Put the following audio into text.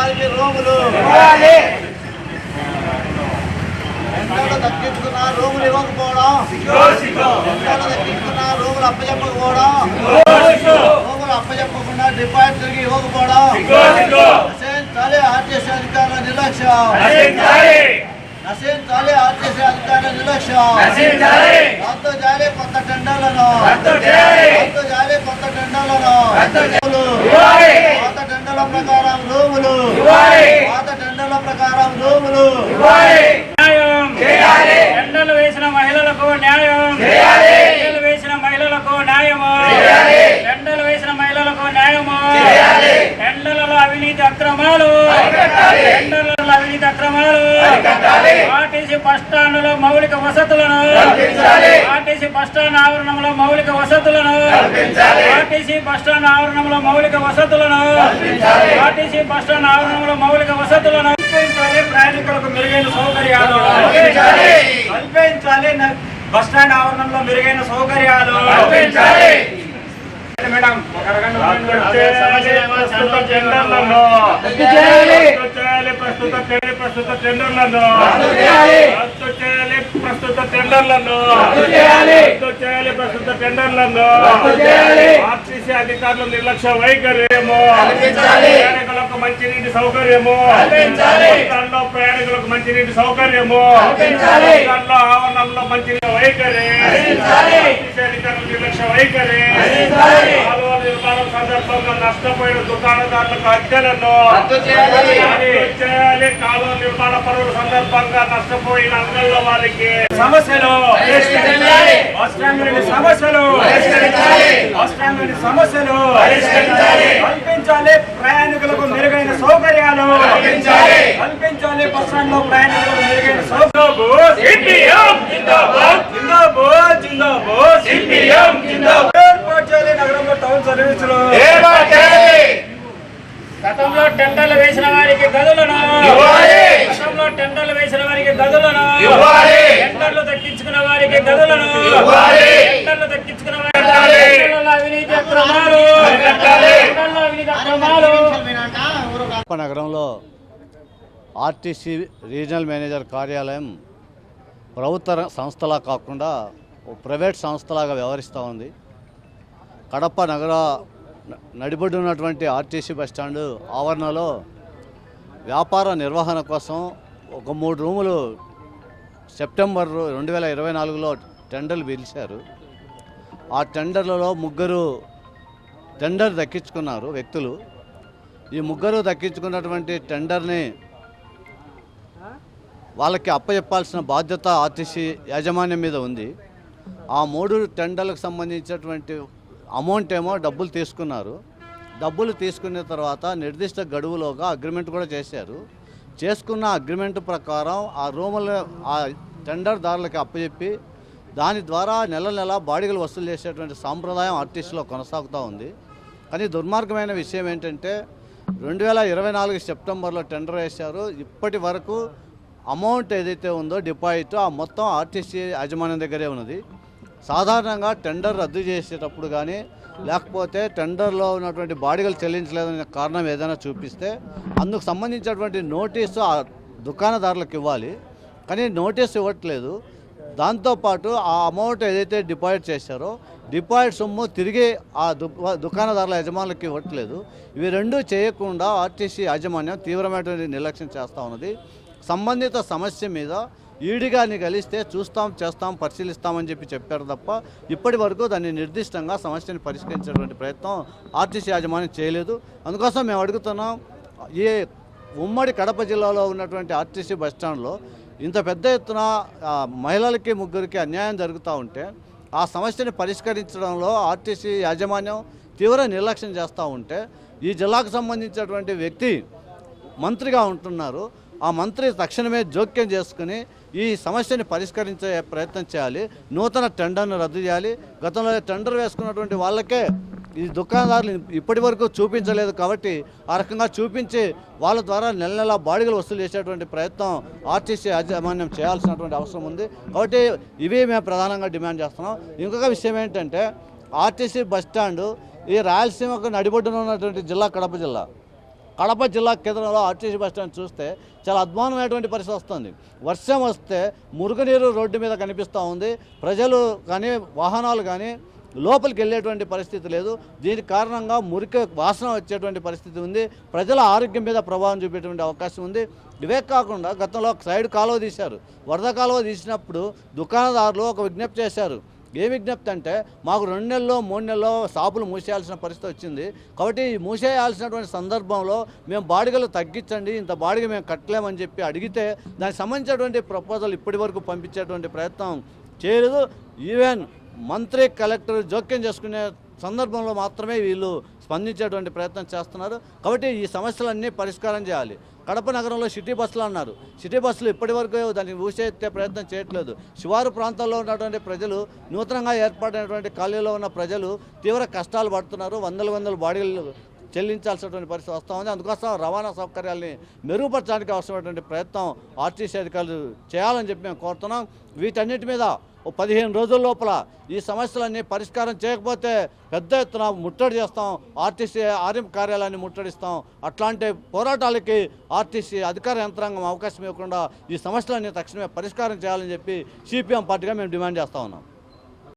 వారికి రూములు ఎంతలో దక్కించుకున్న రూములు ఇవ్వకపోవడం. ఎంతలో రూములు అప్పచెప్పకపోవడం రూములు అప్పచెప్పకుండా డిపాజిట్ తిరిగి ఇవ్వకపోవడం. ఆర్టీసీ అధికారుల నిర్లక్ష్యం. నశించాలి ఆర్టీసీ అధికారుల నిర్లక్ష్యం. రద్దు చేయాలి కొత్త టెండర్లను రద్దు చేయాలి కొత్త టెండర్లను రూములు. పాత టెండర్ల రూములు పాత టెండర్ల ప్రకారం చేయాలి. ఎండలు వేసిన మహిళలకు న్యాయం. ఎండలు వేసిన మహిళలకు న్యాయము. ఎండలు వేసిన మహిళలకు న్యాయము. ఎండలలో అవినీతి అక్రమాలు. ఎండలలో అవినీతి అక్రమాలు. ఆర్టీసీ బస్ స్టాండ్లో మౌలిక వసతులను. ఆర్టీసీ బస్ స్టాండ్ ఆవరణంలో మౌలిక వసతులను. ఆర్టీసీ బస్ స్టాండ్ ఆవరణంలో మౌలిక వసతులను. ఆర్టీసీ బస్ స్టాండ్ ఆవరణంలో మౌలిక వసతులను కల్పించాలి ప్రయాణికులకు మెరుగైన సౌకర్యాలు. కల్పించాలి. న- బస్ స్టాండ్ ఆవరణంలో మెరుగైన సౌకర్యాలు. మేడం? ఒక ప్రస్తుత ప్రస్తుత టెండర్ ప్రస్తుత టెండర్లను ప్రస్తుత టెండర్లను ప్రస్తుత టెండర్లను. ఆర్టీసీ అధికారుల నిర్లక్ష్య వైఖర్యము. ప్రయాణికులకు మంచినీటి సౌకర్యము. బస్టాండ్లో ప్రయాణికులకు మంచినీటి సౌకర్యము. బస్టాండ్లో ఆవరణంలో మంచినీటి వైఖరి. ఆర్టీసీ అధికారుల నిర్లక్ష్య వైఖరి సందర్భంగా నష్టపోయిన దుకాణదారులకు అద్దెలను చేయాలి. కాలువ నిర్మాణ పనుల సందర్భంగా నష్టపోయిన అంగళ్ళ వారికి సమస్యలు సమస్యలు సమస్యలు. కల్పించాలి. ప్రయాణికులకు మెరుగైన సౌకర్యాలు కల్పించాలి. బస్ స్టాండ్లో ప్రయాణికులకు మెరుగైన సౌకర్యాలు. జిందాబాద్. జిందాబాద్ ఏర్పాటు చేయాలి నగరంలో టౌన్ సర్వీసులు గతంలో టెండర్లు వేసిన వారికి గదులను. గతంలో టెండర్లు వేసిన వారికి గదులను. టెండర్లు దక్కించుకున్న వారికి గదులను. టెండర్లు దక్కించుకున్న వారికి అవినీతి అక్రమాలు. అవినీతి నగరంలో ఆర్టీసీ రీజనల్ మేనేజర్ కార్యాలయం ప్రభుత్వ సంస్థలా కాకుండా ఓ ప్రైవేట్ సంస్థలాగా వ్యవహరిస్తూ ఉంది. కడప నగర న- ఉన్నటువంటి ఆర్టీసీ బస్టాండ్ ఆవరణలో వ్యాపార నిర్వహణ కోసం ఒక మూడు రూములు సెప్టెంబర్ రెండు వేల ఇరవై నాలుగులో టెండర్లు పిలిచారు. ఆ టెండర్లలో ముగ్గురు టెండర్ దక్కించుకున్నారు వ్యక్తులు. ఈ ముగ్గురు దక్కించుకున్నటువంటి టెండర్ని వాళ్ళకి అప్పచెప్పాల్సిన బాధ్యత ఆర్టీసీ యాజమాన్యం మీద ఉంది. ఆ మూడు టెండర్లకు సంబంధించినటువంటి అమౌంట్ ఏమో డబ్బులు తీసుకున్నారు. డబ్బులు తీసుకున్న తర్వాత నిర్దిష్ట గడువులోగా అగ్రిమెంట్ కూడా చేశారు. చేసుకున్న అగ్రిమెంట్ ప్రకారం ఆ రూములు ఆ టెండర్దారులకి అప్పచెప్పి దాని ద్వారా నెల నెల బాడిగలు వసూలు చేసేటువంటి సాంప్రదాయం ఆర్టీసీలో కొనసాగుతూ ఉంది. కానీ దుర్మార్గమైన విషయం ఏంటంటే రెండు వేల ఇరవై నాలుగు సెప్టెంబర్లో టెండర్ వేశారు. ఇప్పటి వరకు అమౌంట్ ఏదైతే ఉందో డిపాజిట్ ఆ మొత్తం ఆర్టీసీ యాజమాన్యం దగ్గరే ఉన్నది. సాధారణంగా టెండర్ రద్దు చేసేటప్పుడు కానీ లేకపోతే టెండర్లో ఉన్నటువంటి బాడిగలు చెల్లించలేదనే కారణం ఏదైనా చూపిస్తే అందుకు సంబంధించినటువంటి నోటీసు ఆ దుకాణదారులకు ఇవ్వాలి. కానీ నోటీస్ ఇవ్వట్లేదు. దాంతోపాటు ఆ అమౌంట్ ఏదైతే డిపాజిట్ చేశారో డిపాజిట్ సొమ్ము తిరిగి ఆ దు దుకాణదారుల యజమానులకు ఇవ్వట్లేదు. ఇవి రెండూ చేయకుండా ఆర్టీసీ యాజమాన్యం తీవ్రమైనటువంటి నిర్లక్ష్యం చేస్తూ ఉన్నది. సంబంధిత సమస్య మీద ఈడిగాని కలిస్తే చూస్తాం చేస్తాం పరిశీలిస్తామని చెప్పి చెప్పారు తప్ప ఇప్పటి వరకు దాన్ని నిర్దిష్టంగా సమస్యని పరిష్కరించేటువంటి ప్రయత్నం ఆర్టీసీ యాజమాన్యం చేయలేదు. అందుకోసం మేము అడుగుతున్నాం ఏ ఉమ్మడి కడప జిల్లాలో ఉన్నటువంటి ఆర్టీసీ బస్టాండ్లో ఇంత పెద్ద ఎత్తున మహిళలకి ముగ్గురికి అన్యాయం జరుగుతూ ఉంటే ఆ సమస్యని పరిష్కరించడంలో ఆర్టీసీ యాజమాన్యం తీవ్ర నిర్లక్ష్యం చేస్తూ ఉంటే ఈ జిల్లాకు సంబంధించినటువంటి వ్యక్తి మంత్రిగా ఉంటున్నారు. ఆ మంత్రి తక్షణమే జోక్యం చేసుకుని ఈ సమస్యని పరిష్కరించే ప్రయత్నం చేయాలి. నూతన టెండర్ను రద్దు చేయాలి. గతంలో టెండర్ వేసుకున్నటువంటి వాళ్ళకే ఈ దుకాణదారులు ఇప్పటి వరకు చూపించలేదు కాబట్టి ఆ రకంగా చూపించి వాళ్ళ ద్వారా నెల నెల బాడిగలు వసూలు చేసేటువంటి ప్రయత్నం ఆర్టీసీ యాజమాన్యం చేయాల్సినటువంటి అవసరం ఉంది. కాబట్టి ఇవి మేము ప్రధానంగా డిమాండ్ చేస్తున్నాం. ఇంకొక విషయం ఏంటంటే ఆర్టీసీ బస్ ఈ రాయలసీమకు నడిబొడ్డున ఉన్నటువంటి జిల్లా కడప జిల్లా. కడప జిల్లా కేంద్రంలో ఆర్టీసీ బస్టాండ్ చూస్తే చాలా అద్భుతమైనటువంటి పరిస్థితి వస్తుంది. వర్షం వస్తే మురుగునీరు రోడ్డు మీద కనిపిస్తూ ఉంది. ప్రజలు కానీ వాహనాలు కానీ లోపలికి వెళ్ళేటువంటి పరిస్థితి లేదు. దీని కారణంగా మురికి వాసన వచ్చేటువంటి పరిస్థితి ఉంది. ప్రజల ఆరోగ్యం మీద ప్రభావం చూపేటువంటి అవకాశం ఉంది. ఇవే కాకుండా గతంలో సైడ్ కాలువ తీశారు. వరద కాలువ తీసినప్పుడు దుకాణదారులు ఒక విజ్ఞప్తి చేశారు. ఏ విజ్ఞప్తి అంటే మాకు రెండు నెలల్లో మూడు నెలల్లో షాపులు మూసేయాల్సిన పరిస్థితి వచ్చింది. కాబట్టి మూసేయాల్సినటువంటి సందర్భంలో మేము బాడిగలు తగ్గించండి ఇంత బాడిగ మేము కట్టలేమని చెప్పి అడిగితే దానికి సంబంధించినటువంటి ప్రపోజల్ ఇప్పటి వరకు పంపించేటువంటి ప్రయత్నం చేయలేదు. ఈవెన్ మంత్రి కలెక్టర్ జోక్యం చేసుకునే సందర్భంలో మాత్రమే వీళ్ళు స్పందించేటువంటి ప్రయత్నం చేస్తున్నారు. కాబట్టి ఈ సమస్యలన్నీ పరిష్కారం చేయాలి. కడప నగరంలో సిటీ బస్సులు అన్నారు. సిటీ బస్సులు ఇప్పటివరకు దాన్ని ఊసేస్తే ప్రయత్నం చేయట్లేదు. శివారు ప్రాంతాల్లో ఉన్నటువంటి ప్రజలు నూతనంగా ఏర్పడినటువంటి ఖాళీలో ఉన్న ప్రజలు తీవ్ర కష్టాలు పడుతున్నారు. వందల వందల బాడీలు చెల్లించాల్సినటువంటి పరిస్థితి వస్తూ ఉంది. అందుకోసం రవాణా సౌకర్యాల్ని మెరుగుపరచడానికి అవసరమైనటువంటి ప్రయత్నం ఆర్టీసీ అధికారులు చేయాలని చెప్పి మేము కోరుతున్నాం. వీటన్నిటి మీద పదిహేను రోజుల లోపల ఈ సమస్యలన్నీ పరిష్కారం చేయకపోతే పెద్ద ఎత్తున ముట్టడి చేస్తాం. ఆర్టీసీ ఆర్ఎం కార్యాలయాన్ని ముట్టడిస్తాం. అట్లాంటి పోరాటాలకి ఆర్టీసీ అధికార యంత్రాంగం అవకాశం ఇవ్వకుండా ఈ సమస్యలన్నీ తక్షణమే పరిష్కారం చేయాలని చెప్పి సిపిఎం పార్టీగా మేము డిమాండ్ చేస్తా ఉన్నాం.